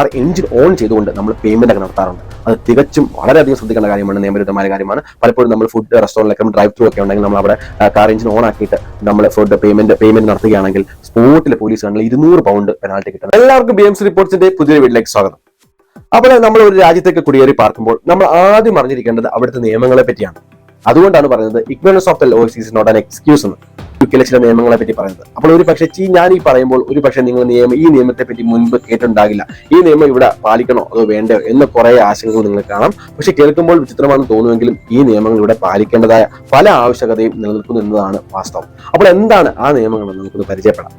Car engine on ചെയ്തുകൊണ്ട് നമ്മൾ payment ഒക്കെ നടത്താറുണ്ട്. അത് തികച്ചും വളരെയധികം ശ്രദ്ധിക്കേണ്ട കാര്യമാണ് നിയമവിരുദ്ധമായ കാര്യമാണ്. പലപ്പോഴും നമ്മൾ ഫുഡ് റെസ്റ്റോറന്റിലൊക്കെ ഡ്രൈവ് ത്രൂ ഒക്കെ ഉണ്ടെങ്കിൽ നമ്മൾ അവിടെ കാർ എഞ്ചിൻ ഓൺ ആക്കിയിട്ട് നമ്മൾ ഫുഡ് പേയ്മെന്റ് പേയ്മെന്റ് നടത്തുകയാണെങ്കിൽ സ്പോട്ടിൽ പോലീസ് കണ്ടിൽ ഇരുന്നൂറ് പൗണ്ട് പെനാൾട്ടി കിട്ടും. എല്ലാവർക്കും ബി എം സി റിപ്പോർട്ട്സിന്റെ പുതിയ വീട്ടിലേക്ക് സ്വാഗതം. അപ്പോൾ നമ്മൾ ഒരു രാജ്യത്തേക്ക് കുടിയേറി പാർക്കുമ്പോൾ നമ്മൾ ആദ്യം അറിഞ്ഞിരിക്കേണ്ടത് അവിടുത്തെ നിയമങ്ങളെ പറ്റിയാണ്. അതുകൊണ്ടാണ് പറയുന്നത് ignorance of the law is not an excuse എന്ന്. യുകെയിലെ ചില നിയമങ്ങളെ പറ്റി പറയുന്നത്. അപ്പോൾ ഒരു പക്ഷേ ഞാൻ ഈ പറയുമ്പോൾ ഒരു പക്ഷേ നിങ്ങൾ നിയമം ഈ നിയമത്തെ പറ്റി മുൻപ് കേട്ടിട്ടുണ്ടാകില്ല. ഈ നിയമം ഇവിടെ പാലിക്കണോ അതോ വേണ്ടയോ എന്ന കുറെ ആശങ്കകൾ നിങ്ങൾ കാണാം. പക്ഷെ കേൾക്കുമ്പോൾ വിചിത്രമാണെന്ന് തോന്നുമെങ്കിലും ഈ നിയമങ്ങൾ ഇവിടെ പാലിക്കേണ്ടതായ പല ആവശ്യകതയും നിലനിൽക്കുന്നു എന്നതാണ് വാസ്തവം. അപ്പോൾ എന്താണ് ആ നിയമങ്ങൾ നമുക്കൊന്ന് പരിചയപ്പെടാം.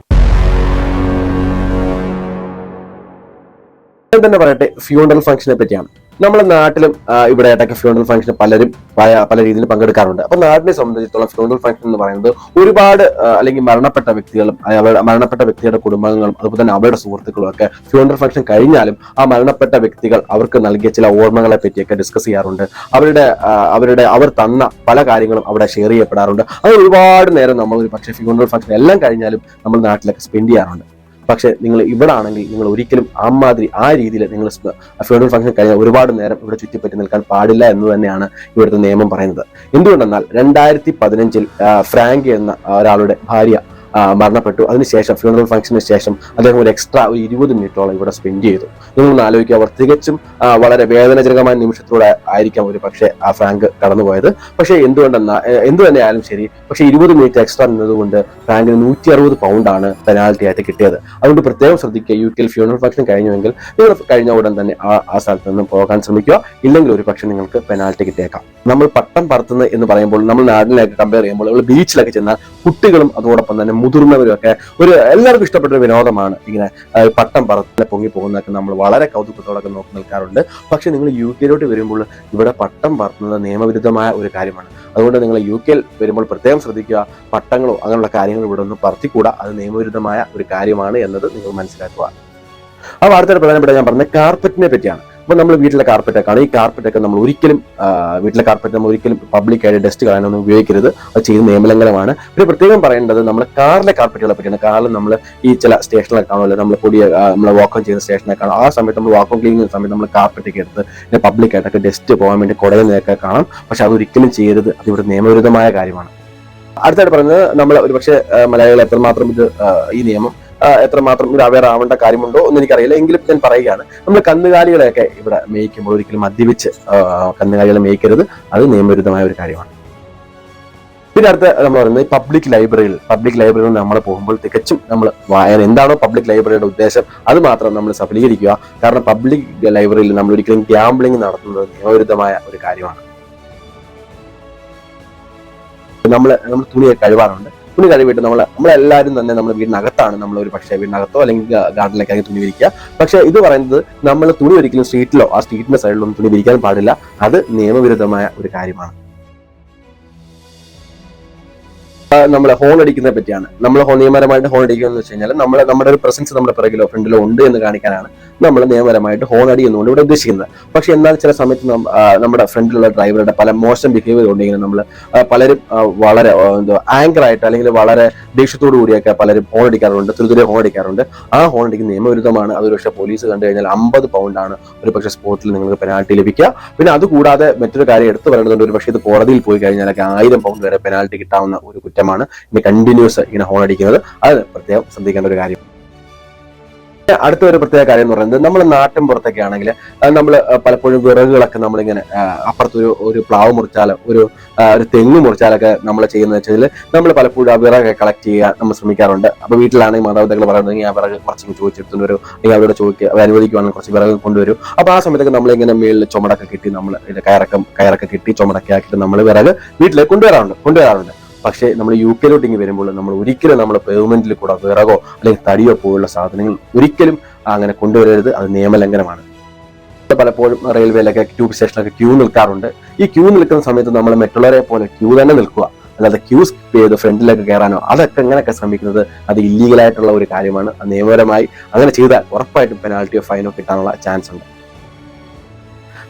ഞാൻ തന്നെ പറയട്ടെ ഫ്യൂണ്ടൽ ഫംഗ്ഷനെ പറ്റിയാണ്. നമ്മുടെ നാട്ടിലും ഇവിടെ ആയിട്ടൊക്കെ ഫ്യൂണറൽ ഫംഗ്ഷൻ പലരും പല രീതിയിൽ പങ്കെടുക്കാറുണ്ട്. അപ്പൊ നാടിനെ സംബന്ധിച്ചിടത്തോളം ഫ്യൂണ്ടൽ ഫംഗ്ഷൻ എന്ന് പറയുന്നത് ഒരുപാട് അല്ലെങ്കിൽ മരണപ്പെട്ട വ്യക്തികളും അവരുടെ മരണപ്പെട്ട വ്യക്തിയുടെ കുടുംബങ്ങളും അതുപോലെ തന്നെ അവരുടെ സുഹൃത്തുക്കളും ഒക്കെ ഫ്യൂണറൽ ഫംഗ്ഷൻ കഴിഞ്ഞാലും ആ മരണപ്പെട്ട വ്യക്തികൾ അവർക്ക് നൽകിയ ചില ഓർമ്മകളെ പറ്റിയൊക്കെ ഡിസ്കസ് ചെയ്യാറുണ്ട്. അവരുടെ അവരുടെ അവർ തന്ന പല കാര്യങ്ങളും അവിടെ ഷെയർ ചെയ്യപ്പെടാറുണ്ട്. അത് ഒരുപാട് നേരം നമ്മൾ ഒരു പക്ഷേ ഫ്യൂണറൽ ഫംഗ്ഷൻ എല്ലാം കഴിഞ്ഞാലും നമ്മൾ നാട്ടിലൊക്കെ സ്പെൻഡ് ചെയ്യാറുണ്ട്. പക്ഷേ നിങ്ങൾ ഇവിടെ ആണെങ്കിൽ നിങ്ങൾ ഒരിക്കലും അമ്മാതിരി ആ രീതിയിൽ നിങ്ങൾ ഫ്യൂണറൽ ഫംഗ്ഷൻ കഴിഞ്ഞാൽ ഒരുപാട് നേരം ഇവിടെ ചുറ്റിപ്പറ്റി നിൽക്കാൻ പാടില്ല എന്ന് തന്നെയാണ് ഇവിടുത്തെ നിയമം പറയുന്നത്. എന്തുകൊണ്ടെന്നാൽ രണ്ടായിരത്തി പതിനഞ്ചിൽ ഫ്രാങ്ക് എന്ന ഒരാളുടെ ഭാര്യ ആ, മരണപ്പെട്ടു. അതിനുശേഷം ഫ്യൂണറൽ ഫംഗ്ഷന് ശേഷം അദ്ദേഹം ഒരു എക്സ്ട്രാ ഒരു ഇരുപത് മിനിറ്റോളം ഇവിടെ സ്പെൻഡ് ചെയ്തു. നിങ്ങളൊന്ന് ആലോചിക്കുക. അവർ തികച്ചും വളരെ വേദനാജനകമായ നിമിഷത്തിലൂടെ ആയിരിക്കാം ഒരു പക്ഷേ ആ ഫ്രാങ്ക് കടന്നുപോയത്. പക്ഷേ എന്തുകൊണ്ടെന്നാ എന്തു തന്നെ ആയാലും ശരി പക്ഷേ ഇരുപത് മിനിറ്റ് എക്സ്ട്രാ നിന്നതുകൊണ്ട് ഫ്രാങ്കിന് നൂറ്റി അറുപത് പൗണ്ടാണ് പെനാൽറ്റി ആയിട്ട് കിട്ടിയത്. അതുകൊണ്ട് പ്രത്യേകം ശ്രദ്ധിക്കുക യു കെയിൽ ഫ്യൂണൽ ഫംഗ്ഷൻ കഴിഞ്ഞുവെങ്കിൽ നിങ്ങൾ കഴിഞ്ഞ ഉടൻ തന്നെ ആ ആ സ്ഥലത്ത് നിന്ന് പോകാൻ ശ്രമിക്കുക. ഇല്ലെങ്കിൽ ഒരു പക്ഷേ നിങ്ങൾക്ക് പെനാൽറ്റി കിട്ടിയേക്കാം. നമ്മൾ പട്ടം പറത്തുന്നത് എന്ന് പറയുമ്പോൾ നമ്മൾ നാടിനൊക്കെ കമ്പയർ ചെയ്യുമ്പോൾ നമ്മൾ ബീച്ചിലൊക്കെ ചെന്നാൽ കുട്ടികളും അതോടൊപ്പം തന്നെ മുതിർന്നവരും ഒക്കെ ഒരു എല്ലാവർക്കും ഇഷ്ടപ്പെട്ട ഒരു വിനോദമാണ് ഇങ്ങനെ പട്ടം പറത്തിനെ പൊങ്ങി പോകുന്നതൊക്കെ നമ്മൾ വളരെ കൗതുകത്തോടൊക്കെ നോക്കി നിൽക്കാറുണ്ട്. പക്ഷെ നിങ്ങൾ യു കെയിലോട്ട് വരുമ്പോൾ ഇവിടെ പട്ടം പറത്തുന്നത് നിയമവിരുദ്ധമായ ഒരു കാര്യമാണ്. അതുകൊണ്ട് നിങ്ങൾ യു കെയിൽ വരുമ്പോൾ പ്രത്യേകം ശ്രദ്ധിക്കുക. പട്ടങ്ങളോ അങ്ങനെയുള്ള കാര്യങ്ങൾ ഇവിടെ ഒന്നും പറത്തിക്കൂടാ. അത് നിയമവിരുദ്ധമായ ഒരു കാര്യമാണ് എന്നത് നിങ്ങൾ മനസ്സിലാക്കുക. ആ വാർത്തയുടെ പ്രധാനപ്പെട്ട ഞാൻ പറഞ്ഞ കാർപ്പറ്റിനെ പറ്റിയാണ്. അപ്പൊ നമ്മൾ വീട്ടിലെ കാർപ്പറ്റ് ഒക്കെ ഈ കാർപ്പറ്റ് ഒക്കെ നമ്മൾ ഒരിക്കലും വീട്ടിലെ കാർപ്പറ്റ് നമ്മൾ ഒരിക്കലും പബ്ലിക് ആയിട്ട് ഡസ്റ്റ് കളയാനൊന്നും ഉപയോഗിക്കരുത്. അത് ചെയ്ത് നിയമലംഘനമാണ്. പിന്നെ പ്രത്യേകം പറയേണ്ടത് നമ്മൾ കാറിലെ കാർപ്പറ്റുകളെ പറ്റിയാണ്. കാറിൽ നമ്മൾ ഈ ചില സ്റ്റേഷനിലൊക്കെ കാണുമല്ലോ. നമ്മൾ പൊടിയ നമ്മൾ വാക്കം ചെയ്യുന്ന സ്റ്റേഷനൊക്കെ കാണാം. ആ സമയത്ത് നമ്മൾ വാക്കം ക്ലീൻ ചെയ്യുന്ന സമയത്ത് നമ്മൾ കാർപ്പറ്റ് ഒക്കെ എടുത്ത് പബ്ലിക് ആയിട്ടൊക്കെ ഡസ്റ്റ് പോകാൻ വേണ്ടി കുടയുന്നതൊക്കെ കാണാം. പക്ഷെ അതൊരിക്കലും ചെയ്യരുത്. അത് ഇവിടെ നിയമവിരുദ്ധമായ കാര്യമാണ്. അടുത്തായിട്ട് പറയുന്നത് നമ്മൾ ഒരുപക്ഷെ മലയാളികൾ എത്രമാത്രം ഇത് ഈ നിയമം എത്രമാത്രം ഇത് അവയർ ആവേണ്ട കാര്യമുണ്ടോ എന്ന് എനിക്കറിയില്ല. എങ്കിലും ഞാൻ പറയുകയാണ് നമ്മൾ കന്നുകാലികളെയൊക്കെ ഇവിടെ മേയ്ക്കുമ്പോൾ ഒരിക്കലും മദ്യപിച്ച് കന്നുകാലികളെ മേയ്ക്കരുത്. അത് നിയമവിരുദ്ധമായ ഒരു കാര്യമാണ്. പിന്നെ അടുത്ത നമ്മൾ പറയുന്നത് പബ്ലിക് ലൈബ്രറിയിൽ പബ്ലിക് ലൈബ്രറിയിൽ നമ്മൾ പോകുമ്പോൾ തികച്ചും നമ്മൾ വായന എന്താണോ പബ്ലിക് ലൈബ്രറിയുടെ ഉദ്ദേശം അത് മാത്രം നമ്മൾ സഫലീകരിക്കുക. കാരണം പബ്ലിക് ലൈബ്രറിയിൽ നമ്മൾ ഒരിക്കലും ഗ്യാംബ്ലിംഗ് നടത്തുന്നത് നിയമവിരുദ്ധമായ ഒരു കാര്യമാണ്. നമ്മൾ നമ്മൾ തുണിയെ കഴുകാറുണ്ട്. തുണി കഴുകിയിട്ട് നമ്മൾ നമ്മളെല്ലാവരും തന്നെ നമ്മൾ വീടിനകത്താണ്. നമ്മൾ ഒരു പക്ഷേ വീടിനകത്തോ അല്ലെങ്കിൽ ഗാർഡനിലേക്ക് അല്ലെങ്കിൽ തുണി വിരിക്കുക. പക്ഷേ ഇത് പറയുന്നത് നമ്മൾ തുണി ഒരിക്കലും സ്ട്രീറ്റിലോ ആ സ്ട്രീറ്റിന്റെ സൈഡിലൊന്നും തുണി വിരിക്കാൻ പാടില്ല. അത് നിയമവിരുദ്ധമായ ഒരു കാര്യമാണ്. നമ്മൾ ഹോൺ അടിക്കുന്നതിനെ പറ്റിയാണ്. നമ്മൾ നിയമപരമായിട്ട് ഹോൺ അടിക്കുക എന്ന് വെച്ച് കഴിഞ്ഞാൽ നമ്മൾ നമ്മുടെ ഒരു പ്രസൻസ് നമ്മുടെ പിറകിലോ ഫ്രണ്ടിലോ ഉണ്ട് എന്ന് കാണിക്കാനാണ് നമ്മൾ നിയമപരമായിട്ട് ഹോൺ അടി എന്നുകൊണ്ട് ഇവിടെ ഉദ്ദേശിക്കുന്നത്. പക്ഷെ എന്നാൽ ചില സമയത്ത് നമ്മുടെ ഫ്രണ്ടിലുള്ള ഡ്രൈവറുടെ പല മോശം ബിഹേവിയർ ഉണ്ടെങ്കിൽ നമ്മൾ പലരും വളരെ എന്തോ ആങ്കർ ആയിട്ട് അല്ലെങ്കിൽ വളരെ ദേഷ്യത്തോടു കൂടിയൊക്കെ പലരും ഹോൺ അടിക്കാറുണ്ട് തുരുതുരെ ഹോൺ അടിക്കാറുണ്ട്. ആ ഹോൺ അടിക്കുന്ന നിയമവിരുദ്ധമാണ്. അതൊരു പക്ഷേ പോലീസ് കണ്ടു കഴിഞ്ഞാൽ അമ്പത് പൗണ്ടാണ് ഒരു പക്ഷേ സ്പോട്ടിൽ നിങ്ങൾക്ക് പെനാൾട്ടി ലഭിക്കുക. പിന്നെ അതുകൂടാതെ മറ്റൊരു കാര്യം എടുത്തു പറയേണ്ടതുണ്ട്. ഒരു പക്ഷേ ഇത് കോടതിയിൽ പോയി കഴിഞ്ഞാലൊക്കെ ആയിരം പൗണ്ട് വരെ പെനാൾട്ടി കിട്ടാവുന്ന ഒരു കുറ്റമാണ് ഇനി കണ്ടിന്യൂസ് ഇങ്ങനെ ഹോൺ അടിക്കുന്നത്. അത് പ്രത്യേകം ശ്രദ്ധിക്കേണ്ട ഒരു കാര്യം. അടുത്ത ഒരു പ്രത്യേക കാര്യം എന്ന് പറയുന്നത് നമ്മൾ നാട്ടിൻ പുറത്തൊക്കെ ആണെങ്കിൽ നമ്മൾ പലപ്പോഴും വിറകുകളൊക്കെ നമ്മളിങ്ങനെ അപ്പുറത്തൊരു ഒരു പ്ലാവ് മുറിച്ചാലോ ഒരു ഒരു തെങ്ങ് മുറിച്ചാലൊക്കെ നമ്മൾ ചെയ്യുന്നത് വെച്ചാൽ നമ്മൾ പലപ്പോഴും ആ വിറകൊക്കെ കളക്ട് ചെയ്യാൻ നമ്മൾ ശ്രമിക്കാറുണ്ട്. അപ്പൊ വീട്ടിലാണെങ്കിൽ മാതാപിതാക്കൾ പറയുന്നത് ആ വിറക് കുറച്ച് ചോദിച്ചെടുത്തുകൊണ്ട് വരും. അല്ലെങ്കിൽ അവരോട് ചോദിക്കുക അവർ അനുവദിക്കുവാണെങ്കിൽ കുറച്ച് വിറക് കൊണ്ടുവരും. അപ്പോൾ ആ സമയത്തൊക്കെ നമ്മളിങ്ങനെ മേളിൽ ചുമടൊക്കെ കിട്ടി നമ്മൾ കയറക്കം കയറൊക്കെ കിട്ടി ചുമടൊക്കെ ആക്കിയിട്ട് നമ്മൾ വിറക് വീട്ടിലേക്ക് കൊണ്ടുവരാറുണ്ട് കൊണ്ടുവരാറുണ്ട്. പക്ഷേ നമ്മൾ യു കെയിലോട്ട് ഇങ്ങനെ വരുമ്പോൾ നമ്മൾ ഒരിക്കലും നമ്മൾ പേയ്മെന്റിൽ കൂടെ വിറകോ അല്ലെങ്കിൽ തടിയോ പോലുള്ള സാധനങ്ങൾ ഒരിക്കലും അങ്ങനെ കൊണ്ടുവരരുത്. അത് നിയമലംഘനമാണ്. പലപ്പോഴും റെയിൽവേയിലൊക്കെ ട്യൂബ് സ്റ്റേഷനിലൊക്കെ ക്യൂ നിൽക്കാറുണ്ട്. ഈ ക്യൂ നിൽക്കുന്ന സമയത്ത് നമ്മൾ മറ്റുള്ളവരെ പോലെ ക്യൂ തന്നെ നിൽക്കുക. അല്ലാതെ ക്യൂ സ്കിപ്പ് ചെയ്ത് ഫ്രണ്ടിലേക്ക് കയറാനോ അതൊക്കെ എങ്ങനെയൊക്കെ ശ്രമിക്കുന്നത് അത് ഇല്ലീഗലായിട്ടുള്ള ഒരു കാര്യമാണ്. നിയമപരമായി അങ്ങനെ ചെയ്താൽ ഉറപ്പായിട്ടും പെനാൽറ്റിയോ ഫൈനോ കിട്ടാനുള്ള ചാൻസ് ഉണ്ട്.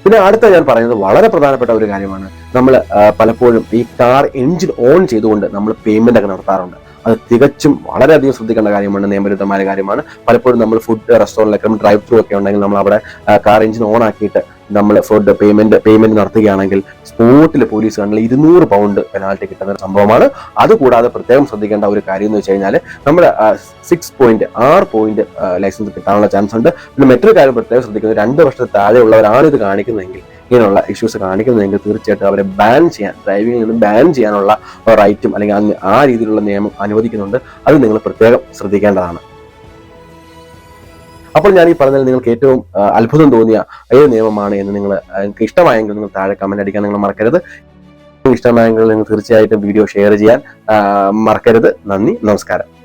പിന്നെ അടുത്ത ഞാൻ പറയുന്നത് വളരെ പ്രധാനപ്പെട്ട ഒരു കാര്യമാണ്. നമ്മൾ പലപ്പോഴും ഈ കാർ എഞ്ചിൻ ഓൺ ചെയ്തുകൊണ്ട് നമ്മൾ പേയ്മെന്റ് ഒക്കെ നടത്താറുണ്ട്. അത് തികച്ചും വളരെയധികം ശ്രദ്ധിക്കേണ്ട കാര്യമാണ് നിയമവിരുദ്ധമായ കാര്യമാണ്. പലപ്പോഴും നമ്മൾ ഫുഡ് റെസ്റ്റോറന്റിലൊക്കെ ഡ്രൈവ് ത്രൂ ഒക്കെ ഉണ്ടെങ്കിൽ നമ്മൾ അവിടെ കാർ എഞ്ചിൻ ഓൺ ആക്കിയിട്ട് നമ്മൾ ഫുഡ് പേയ്മെന്റ് പേയ്മെന്റ് നടത്തുകയാണെങ്കിൽ സ്പോട്ടിൽ പോലീസ് കണ്ടിൽ ഇരുന്നൂറ് പൗണ്ട് പെനാൽറ്റി കിട്ടുന്ന ഒരു സംഭവമാണ്. അതുകൂടാതെ പ്രത്യേകം ശ്രദ്ധിക്കേണ്ട ഒരു കാര്യം എന്ന് വെച്ച് കഴിഞ്ഞാൽ നമ്മുടെ സിക്സ് പോയിന്റ് ആറ് പോയിന്റ് ലൈസൻസ് കിട്ടാനുള്ള ചാൻസ് ഉണ്ട്. പിന്നെ മറ്റൊരു കാര്യം പ്രത്യേകം ശ്രദ്ധിക്കുന്നത് രണ്ട് വർഷത്തെ താഴെയുള്ളവരാണ് ഇത് കാണിക്കുന്നതെങ്കിൽ ഇങ്ങനെയുള്ള ഇഷ്യൂസ് കാണിക്കുന്നതെങ്കിൽ തീർച്ചയായിട്ടും അവരെ ബാൻ ചെയ്യാൻ ഡ്രൈവിംഗിൽ നിന്ന് ബാൻ ചെയ്യാനുള്ള റൈറ്റും അല്ലെങ്കിൽ അങ്ങ് ആ രീതിയിലുള്ള നിയമം അനുവദിക്കുന്നുണ്ട്. അത് നിങ്ങൾ പ്രത്യേകം ശ്രദ്ധിക്കേണ്ടതാണ്. അപ്പോൾ ഞാൻ ഈ പറഞ്ഞതിൽ നിങ്ങൾക്ക് ഏറ്റവും അത്ഭുതം തോന്നിയ ഏത് നിയമമാണ് എന്ന് നിങ്ങൾ നിങ്ങൾക്ക് ഇഷ്ടമായെങ്കിൽ നിങ്ങൾ താഴെ കമന്റ് അടിക്കാൻ നിങ്ങൾ മറക്കരുത്. ഇഷ്ടമായെങ്കിൽ നിങ്ങൾ തീർച്ചയായിട്ടും വീഡിയോ ഷെയർ ചെയ്യാൻ മറക്കരുത്. നന്ദി നമസ്കാരം.